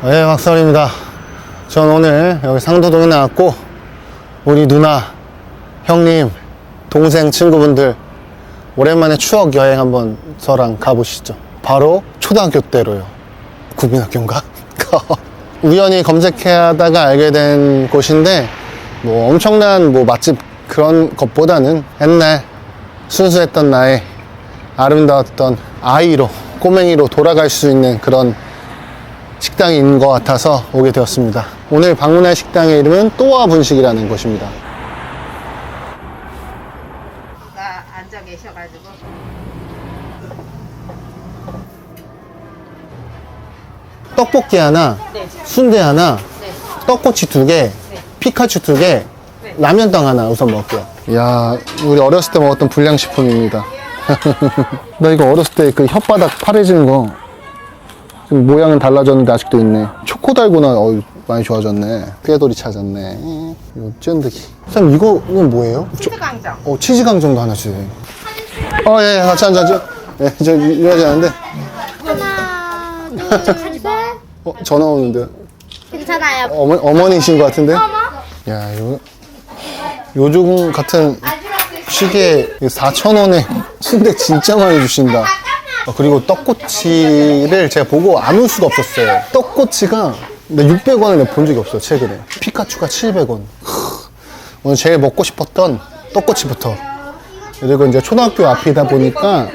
네, 박사원입니다. 전 오늘 여기 상도동에 나왔고, 우리 누나, 형님, 동생, 친구분들, 오랜만에 추억 여행 한번 저랑 가보시죠. 바로 초등학교 때로요. 국민학교인가? 우연히 검색하다가 알게 된 곳인데, 뭐 엄청난 뭐 맛집 그런 것보다는 옛날 순수했던 나의 아름다웠던 아이로, 꼬맹이로 돌아갈 수 있는 그런 식당이 있는 것 같아서 오게 되었습니다. 오늘 방문할 식당의 이름은 또아 분식이라는 곳입니다. 가 앉아 계셔가지고 떡볶이 하나, 네. 순대 하나, 네. 떡꼬치 두 개, 피카츄 두 개, 네. 라면땅 하나 우선 먹을게요. 야, 우리 어렸을 때 먹었던 불량식품입니다. 나 이거 어렸을 때 그 혓바닥 파래지는 거 모양은 달라졌는데 아직도 있네. 초코 달고나 어 많이 좋아졌네. 꾀돌이 찾았네. 이거 쫀득이. 선생님 이거는 뭐예요? 저- 치즈 강정 어, 치즈 강정도 하나 주세요. 어, 예, 예, 같이 앉아죠. 예, 저 일하지 않는데. 하나, 둘, 셋. 어, 전화 오는데. 괜찮아요. 어머, 어머니신 것 같은데? 야, 이거. 요즘 같은 시계에 4,000원에 순대 진짜 많이 주신다. 어, 그리고 떡꼬치를 제가 보고 안 올 수가 없었어요. 떡꼬치가 나 600원을 본 적이 없어요, 최근에. 피카츄가 700원. 오늘 제일 먹고 싶었던 떡꼬치부터. 그리고 이제 초등학교 앞이다 보니까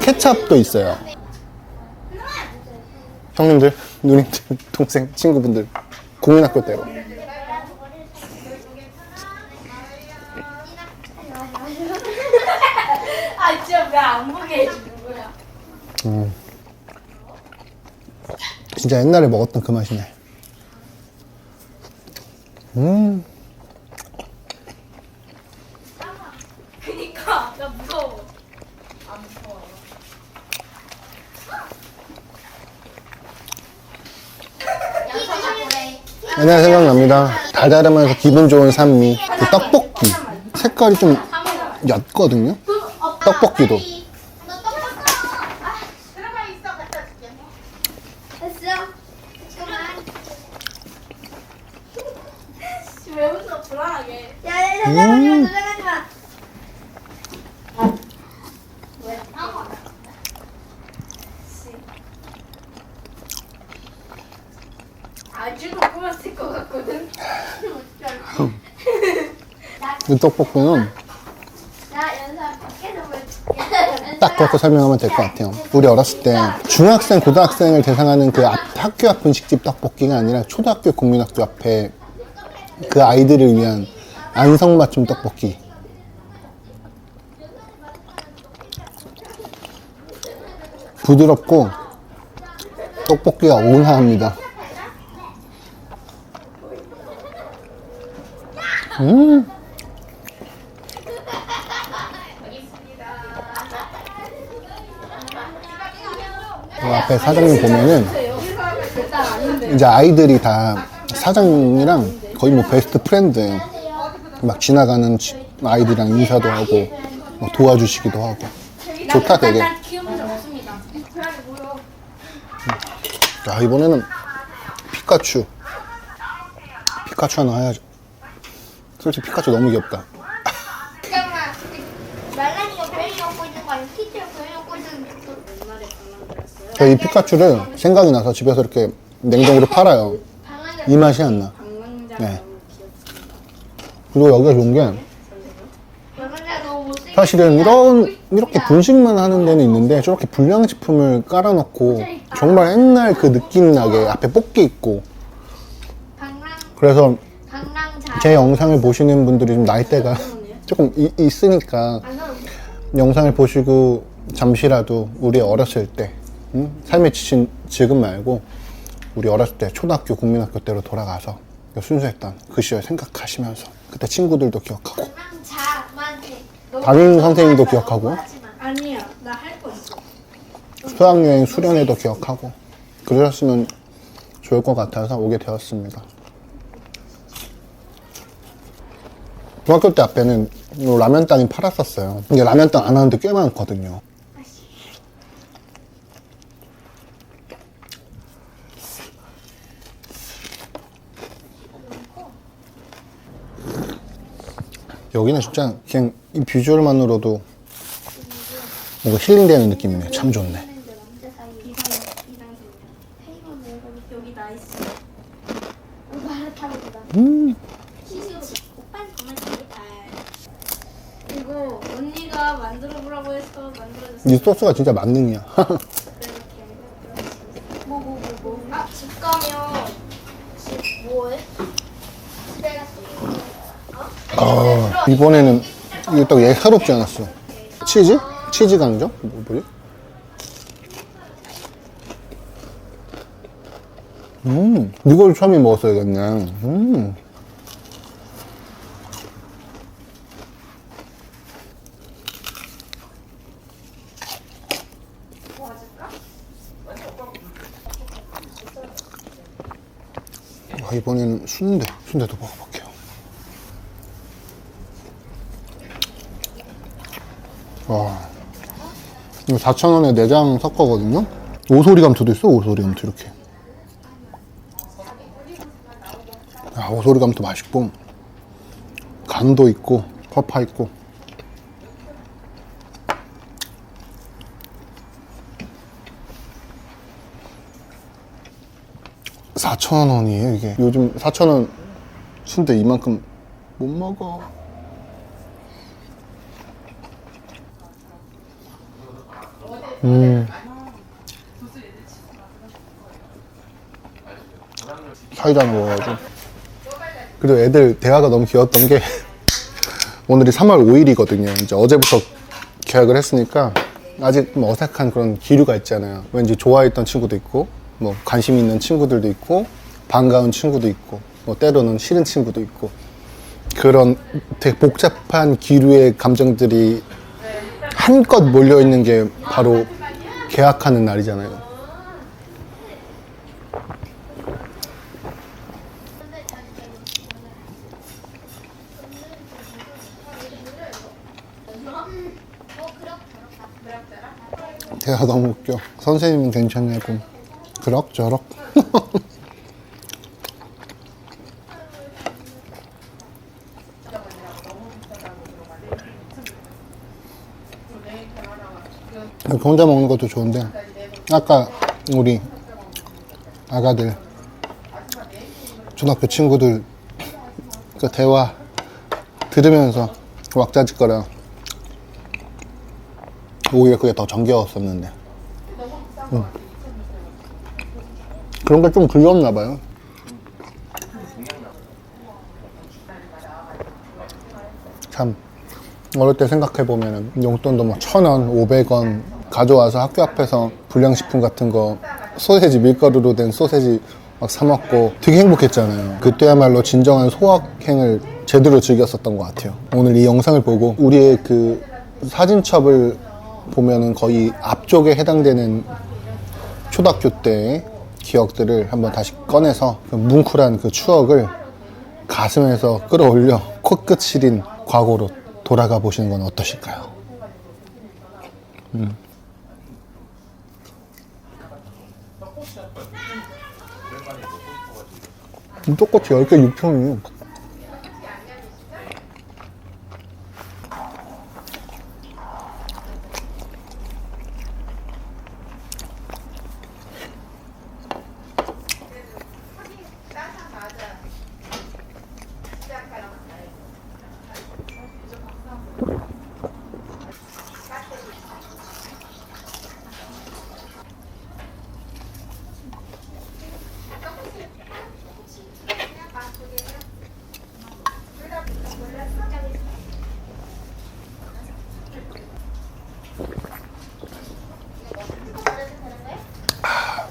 케찹도 있어요. 형님들, 누님들, 동생, 친구분들, 국민학교 때로. 아, 진짜 왜 안 보게 해주는 거야? 진짜 옛날에 먹었던 그 맛이네. 음, 그니까, 나 무서워. 안 무서워. 옛날 생각납니다. 달달하면서 기분 좋은 산미. 그 떡볶이. 색깔이 좀 옅거든요? 떡볶이도. 들어가 있어, 갖다 줄게. 됐어. 잠깐만. 왜 웃어, 불안하게. 야, 야, 야, 음. 마. 왜? 아주 궁금했을 것 같거든. 이 떡볶이는 나 연습 밖에서 볼게. 딱 그렇게 설명하면 될 것 같아요. 우리 어렸을 때 중학생, 고등학생을 대상하는 그 앞- 학교 앞 분식집 떡볶이가 아니라 초등학교 국민학교 앞에 그 아이들을 위한 안성맞춤 떡볶이. 부드럽고 떡볶이가 온화합니다. 음. 그 앞에 사장님 보면은 이제 아이들이 다 사장님이랑 거의 뭐 베스트 프렌드예요. 막 지나가는 치- 아이들이랑 인사도 하고 막 도와주시기도 하고 좋다 되게. 야 이번에는 피카츄 피카츄 하나 해야죠. 솔직히 피카츄 너무 귀엽다. 저이 피카츄를 생각이 나서 집에서 이렇게 냉동으로 팔아요. 이 맛이 안 나. 네. 그리고 여기가 좋은 게. 사실은 이런 이렇게 분식만 하는 데는 있는데 저렇게 불량식품을 깔아놓고 정말 옛날 그 느낌 나게 앞에 뽑기 있고 그래서. 제 영상을 보시는 분들이 좀 나이대가 조금 이- 있으니까 영상을 보시고 잠시라도 우리 어렸을 때 응? 삶에 지친 지금 말고 우리 어렸을 때 초등학교 국민학교 때로 돌아가서 그 순수했던 그 시절 생각하시면서 그때 친구들도 기억하고. 담임 선생님도 기억하고 아니야, 나 할 거 있어. 수학여행 수련회도 기억하고 그러셨으면 좋을 것 같아서 오게 되었습니다. 중학교 때 앞에는 라면 땅이 팔았었어요. 근데 라면 땅 안 하는데 꽤 많거든요. 여기는 진짜 그냥 이 비주얼만으로도 뭔가 힐링되는 느낌이네. 참 좋네. 음. 오빠는 정말 재밌다 이거 언니가 만들어 보라고 해서 만들어줬어. 이 소스가 진짜 만능이야. 뭐 뭐 뭐 뭐 아, 집 가면 집 뭐해? 집에 가서 아, 이번에는 이게 딱 예사롭지 않았어. 치즈? 치즈 강정? 뭐, 뭐지? 음, 이걸 처음에 먹었어야겠네. 음. 아, 이번에는 순대, 순대도 먹어볼게요. 와. 이거 4,000원에 내장 섞어거든요? 오소리 감투도 있어, 오소리 감투 이렇게. 아, 오소리 감투 맛있고, 간도 있고, 퍼파 있고. 사천 원이에요, 이게. 요즘 4,000원 순대 이만큼 못 먹어. 사이다 먹어가지고. 그리고 애들 대화가 너무 귀여웠던 게 오늘이 3월 5일이거든요. 이제 어제부터 계약을 했으니까 아직 좀 어색한 그런 기류가 있잖아요. 왠지 좋아했던 친구도 있고, 뭐 관심 있는 친구들도 있고, 반가운 친구도 있고, 뭐 때로는 싫은 친구도 있고, 그런 되게 복잡한 기류의 감정들이 한껏 몰려 있는 게 바로 계약하는 날이잖아요. 대화 너무 웃겨. 선생님은 괜찮냐고. 그럭저럭. 이렇게 혼자 먹는 것도 좋은데 아까 우리 아가들 초등학교 친구들 그 대화 들으면서 왁자지껄어 오히려 그게 더 정겨웠었는데 음. 그런 게 좀 그리웠나 봐요 참 어릴 때 생각해 보면은 용돈도 뭐 천 원, 오백 원 가져와서 학교 앞에서 불량식품 같은 거 소세지 밀가루로 된 소세지 막 사 먹고 되게 행복했잖아요. 그때야말로 진정한 소확행을 제대로 즐겼었던 것 같아요. 오늘 이 영상을 보고 우리의 그 사진첩을 보면은 거의 앞쪽에 해당되는 초등학교 때 기억들을 한번 다시 꺼내서 그 뭉클한 그 추억을 가슴에서 끌어올려 코끝 시린 과거로 돌아가 보시는 건 어떠실까요? 음. 음. 똑같이 10개 6평이에요.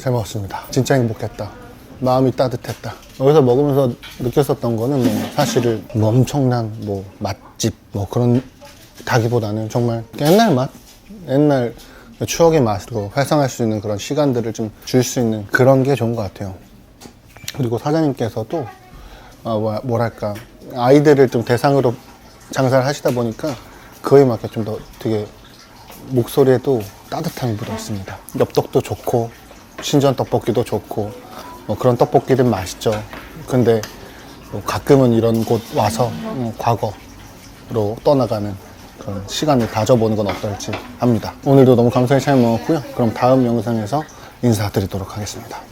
잘 먹었습니다. 진짜 행복했다. 마음이 따뜻했다. 여기서 먹으면서 느꼈었던 거는 뭐 사실은 뭐 엄청난 뭐 맛집 뭐 그런 다기보다는 정말 옛날 맛, 옛날 추억의 맛으로 회상할 수 있는 그런 시간들을 좀 줄 수 있는 그런 게 좋은 것 같아요. 그리고 사장님께서도 어, 뭐- 뭐랄까 아이들을 좀 대상으로 장사를 하시다 보니까 그에 맞게 좀 더 되게 목소리에도 따뜻함이 묻어 있습니다. 엽떡도 좋고 신전 떡볶이도 좋고 뭐 그런 떡볶이는 맛있죠. 근데 뭐 가끔은 이런 곳 와서 음, 과거 여행으로 떠나가는 그런 시간을 가져보는 건 어떨지 합니다. 오늘도 너무 감사히 잘 먹었고요. 그럼 다음 영상에서 인사드리도록 하겠습니다.